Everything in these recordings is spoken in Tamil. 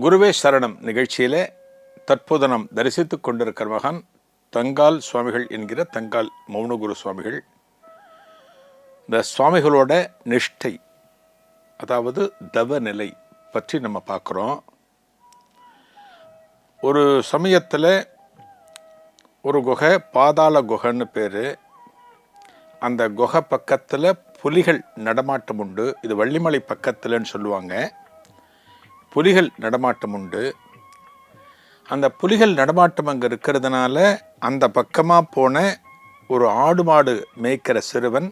குருவே சரணம் நிகழ்ச்சியில் தற்போது நாம் தரிசித்து கொண்டிருக்கிற மகான் தங்கால் சுவாமிகள் என்கிற தங்கால் மௌனகுரு சுவாமிகள். இந்த சுவாமிகளோட நிஷ்டை அதாவது தவ நிலை பற்றி நம்ம பார்க்குறோம். ஒரு சமயத்தில் ஒரு குகை பாதாள குகைன்னு பேர். அந்த குகை பக்கத்தில் புலிகள் நடமாட்டம் உண்டு. இது வள்ளிமலை பக்கத்தில்னு சொல்லுவாங்க. புலிகள் நடமாட்டம் உண்டு. அந்த புலிகள் நடமாட்டம் அங்கே இருக்கிறதுனால அந்த பக்கமாக போன ஒரு ஆடு மாடு மேய்க்கிற சிறுவன்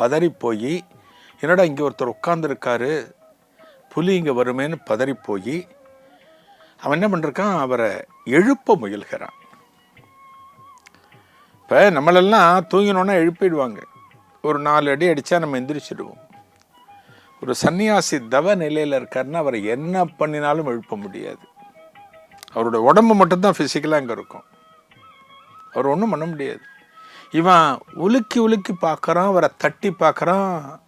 பதறி போய் என்னடா இங்கே ஒருத்தர் உட்காந்துருக்காரு புலி இங்கே வருமேன்னு பதறி போய் அவன் என்ன பண்ணிருக்கான் அவரை எழுப்ப முயல்கிறான். இப்போ நம்மளெல்லாம் தூங்கினோன்னா எழுப்பிடுவாங்க. ஒரு நாலு அடி அடித்தா நம்ம எந்திரிச்சிடுவோம். ஒரு சன்னியாசி தவ நிலையில் இருக்காருன்னா அவரை என்ன பண்ணினாலும் எழுப்ப முடியாது. அவரோட உடம்பு மட்டும்தான் ஃபிசிக்கலாக அங்கே இருக்கும். அவர் ஒன்றும் பண்ண முடியாது. இவன் உலுக்கி உலுக்கி பார்க்குறான் அவரை தட்டி பார்க்குறான்.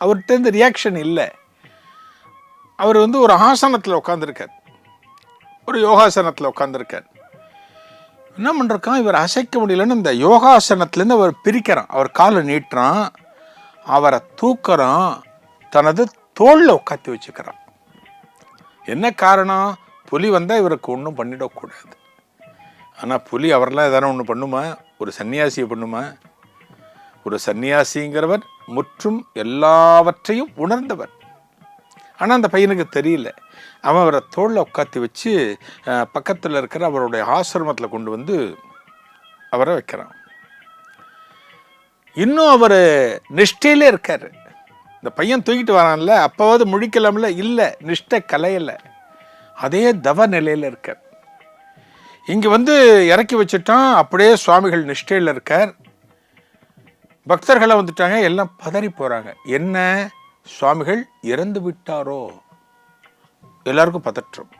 அவர்கிட்ட இந்த ரியாக்ஷன் இல்லை. அவர் வந்து ஒரு ஆசனத்தில் உட்காந்துருக்கார் ஒரு யோகாசனத்தில் உட்காந்துருக்கார் என்ன பண்ணுறான் இவர் அசைக்க முடியலன்னு இந்த யோகாசனத்துலேருந்து அவர் பிரிக்கிறான். அவர் காலை நீட்டுறான். அவரை தூக்குறான் தனது தோளில் உட்காத்தி வச்சுக்கிறான். என்ன காரணம்? புலி வந்தால் இவருக்கு ஒன்றும் பண்ணிடக்கூடாது ஆனால் புலி அவரெல்லாம் எதனா ஒன்று பண்ணுமா? ஒரு சன்னியாசியை பண்ணுமா? ஒரு சன்னியாசிங்கிறவர் முற்றும் எல்லாவற்றையும் உணர்ந்தவர். ஆனால் அந்த பையனுக்கு தெரியல. அவன் அவரை தோளில் உட்காத்தி வச்சு பக்கத்தில் இருக்கிற அவருடைய ஆசிரமத்தில் கொண்டு வந்து அவரை வைக்கிறான். இன்னும் அவர் நிஷ்டையிலே இருக்கார். இந்த பையன் தூக்கிட்டு வரான்ல அப்போவாது முழிக்கலாம்ல? இல்லை நிஷ்டை கலையலை. அதே தவ நிலையில் இருக்கார். இங்கே வந்து இறக்கி வச்சுட்டான் அப்படியே சுவாமிகள் நிஷ்டையில் இருக்கார். பக்தர்களாக வந்துட்டாங்க எல்லாம் பதறி போகிறாங்க என்ன? சுவாமிகள் இறந்து விட்டாரோ? எல்லாருக்கும் பதற்றம்.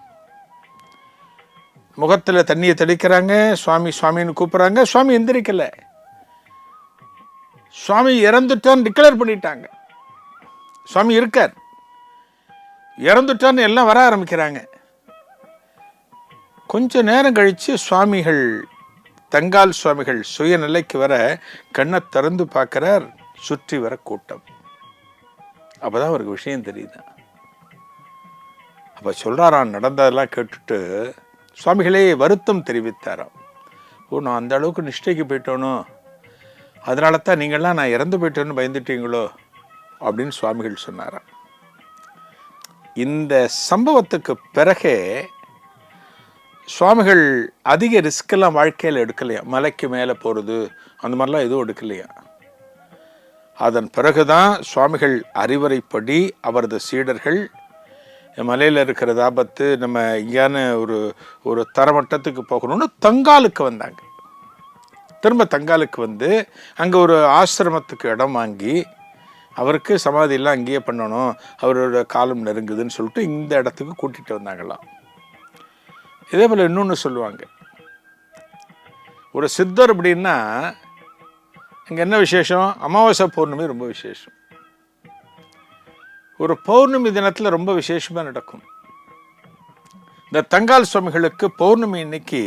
முகத்தில் தண்ணியை தெளிக்கிறாங்க சுவாமி சுவாமின்னு கூப்பிட்றாங்க. சுவாமி எந்திரிக்கலை. சுவாமி இறந்துட்டான்னு டிக்ளேர் பண்ணிட்டாங்க. சுவாமி இருக்கார். இறந்துட்டான்னு எல்லாம் வர ஆரம்பிக்கிறாங்க. கொஞ்ச நேரம் கழித்து சுவாமிகள் தங்கால் சுவாமிகள் சுயநிலைக்கு வர கண்ணை திறந்து பார்க்குறார் சுற்றி வர கூட்டம். அப்போதான் அவருக்கு விஷயம் தெரியுது. அப்போ சொல்கிறாராம் நடந்ததெல்லாம் கேட்டுட்டு சுவாமிகளே வருத்தம் தெரிவித்தாராம். ஓ நான் அந்த அளவுக்கு நிஷ்டைக்கு போயிட்டோனோ? அதனால தான் நீங்கள்லாம் நான் இறந்து போயிட்டேன்னு பயந்துட்டீங்களோ அப்படின்னு சுவாமிகள் சொன்னாராம். இந்த சம்பவத்துக்கு பிறகே சுவாமிகள் அதிக ரிஸ்க்கெல்லாம் வாழ்க்கையில் எடுக்கலையா? மலைக்கு மேலே போகிறது அந்த மாதிரிலாம் எதுவும் எடுக்கலையா? அதன் பிறகுதான் சுவாமிகள் அறிவுரைப்படி அவரது சீடர்கள் மலையில் இருக்கிற ஆபத்து நம்ம இங்கேயான ஒரு ஒரு தரமட்டத்துக்கு போகணும்னு தங்காலுக்கு வந்தாங்க. திரும்ப தங்காலுக்கு வந்து அங்கே ஒரு ஆசிரமத்துக்கு இடம் வாங்கி அவருக்கு சமாதியெல்லாம் அங்கேயே பண்ணணும் அவரோட காலம் நெருங்குதுன்னு சொல்லிட்டு இந்த இடத்துக்கு கூட்டிகிட்டு வந்தாங்களாம். இதே போல் இன்னொன்று சொல்லுவாங்க. ஒரு சித்தர் அப்படின்னா இங்கே என்ன விசேஷம்? அமாவாசை பௌர்ணமி ரொம்ப விசேஷம். ஒரு பௌர்ணமி தினத்தில் ரொம்ப விசேஷமாக நடக்கும். இந்த தங்கால் சுவாமிகளுக்கு பௌர்ணமி இன்னைக்கு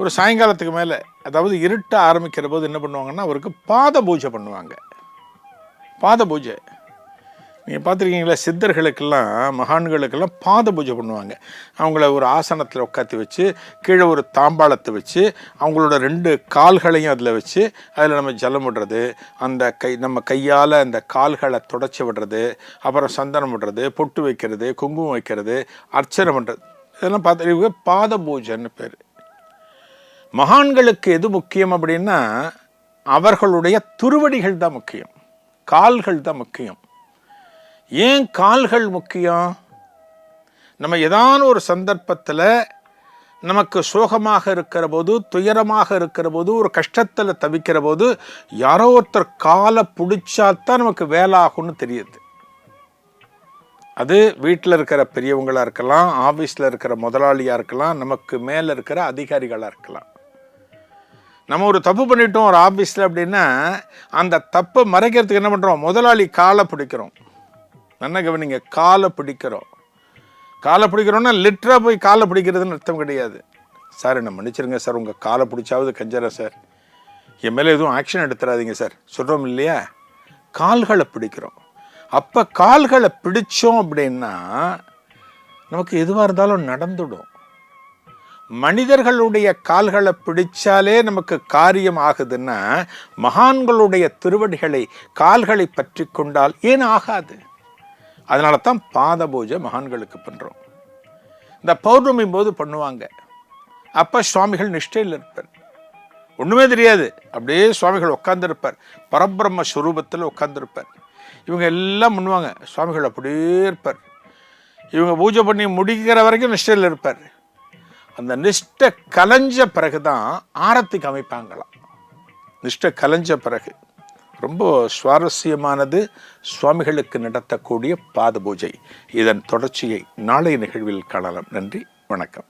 ஒரு சாயங்காலத்துக்கு மேலே அதாவது இருட்ட ஆரம்பிக்கிற போது என்ன பண்ணுவாங்கன்னா அவருக்கு பாத பூஜை பண்ணுவாங்க. பாத பூஜை. நீங்கள் பார்த்துருக்கீங்களா சித்தர்களுக்கெல்லாம் மகான்களுக்கெல்லாம் பாத பூஜை பண்ணுவாங்க. அவங்கள ஒரு ஆசனத்தில் உட்காத்தி வச்சு கீழே ஒரு தாம்பாளத்தை வச்சு அவங்களோட ரெண்டு கால்களையும் அதில் வச்சு அதில் நம்ம ஜலம் விடுறது அந்த கை நம்ம கையால் அந்த கால்களை தொடச்சி விடுறது அப்புறம் சந்தனம் விடுறது பொட்டு வைக்கிறது குங்குமம் வைக்கிறது அர்ச்சனை பண்ணுறது இதெல்லாம் பார்த்து பாத பூஜைன்னு பேர். மகான்களுக்கு எது முக்கியம் அப்படின்னா அவர்களுடைய துருவடிகள் தான் முக்கியம். கால்கள் தான் முக்கியம். ஏன் கால்கள் முக்கியம்? நம்ம ஏதான ஒரு சந்தர்ப்பத்தில் நமக்கு சோகமாக இருக்கிற போது துயரமாக இருக்கிற போது ஒரு கஷ்டத்தில் தவிக்கிற போது யாரோ ஒருத்தர் காலை பிடிச்சாதான் நமக்கு வேலை ஆகும்னு தெரியுது. அது வீட்டில் இருக்கிற பெரியவங்களாக இருக்கலாம் ஆஃபீஸில் இருக்கிற முதலாளியாக இருக்கலாம் நமக்கு மேலே இருக்கிற அதிகாரிகளாக இருக்கலாம். நம்ம ஒரு தப்பு பண்ணிட்டோம் ஒரு ஆஃபீஸில் அப்படின்னா அந்த தப்பை மறைக்கிறதுக்கு என்ன பண்ணுறோம் முதலாளி காலை பிடிக்கிறோம். நல்ல கவனிங்க காலை பிடிக்கிறோம். காலை பிடிக்கிறோன்னா லிட்டராக போய் காலை பிடிக்கிறதுன்னு அர்த்தம் கிடையாது. சார் என்ன மன்னிச்சிருங்க சார் உங்கள் காலை பிடிச்சாவது கஞ்சரா சார். என் மேலே எதுவும் ஆக்ஷன் எடுத்துடாதீங்க சார். சொல்கிறோம் இல்லையா? கால்களை பிடிக்கிறோம். அப்போ கால்களை பிடிச்சோம் அப்படின்னா நமக்கு எதுவாக இருந்தாலும் நடந்துடும். மனிதர்களுடைய கால்களை பிடிச்சாலே நமக்கு காரியம் ஆகுதுன்னா மகான்களுடைய திருவடிகளை கால்களை பற்றி கொண்டால் ஏன் ஆகாது? அதனால தான் பாத பூஜை மகான்களுக்கு பண்ணுறோம் இந்த பௌர்ணமி போது பண்ணுவாங்க. அப்போ சுவாமிகள் நிஷ்டையில் இருப்பார். ஒன்றுமே தெரியாது. அப்படியே சுவாமிகள் உட்காந்துருப்பார் பரபிரம்ம ஸ்வரூபத்தில் உட்காந்துருப்பார் இவங்க எல்லாம் பண்ணுவாங்க. சுவாமிகள் அப்படியே இருப்பார். இவங்க பூஜை பண்ணி முடிக்கிற வரைக்கும் நிஷ்டையில் இருப்பார். அந்த நிஷ்டை கலைஞ்ச பிறகு தான் ஆரத்திக்கு அமைப்பாங்களாம். நிஷ்டை கலைஞ்ச பிறகு ரொம்ப சுவாரஸ்யமானது சுவாமிகளுக்கு நடத்தக்கூடிய பாத பூஜை இதன் தொடர்ச்சியை நாளைய நிகழ்வில் காணலாம். நன்றி வணக்கம்.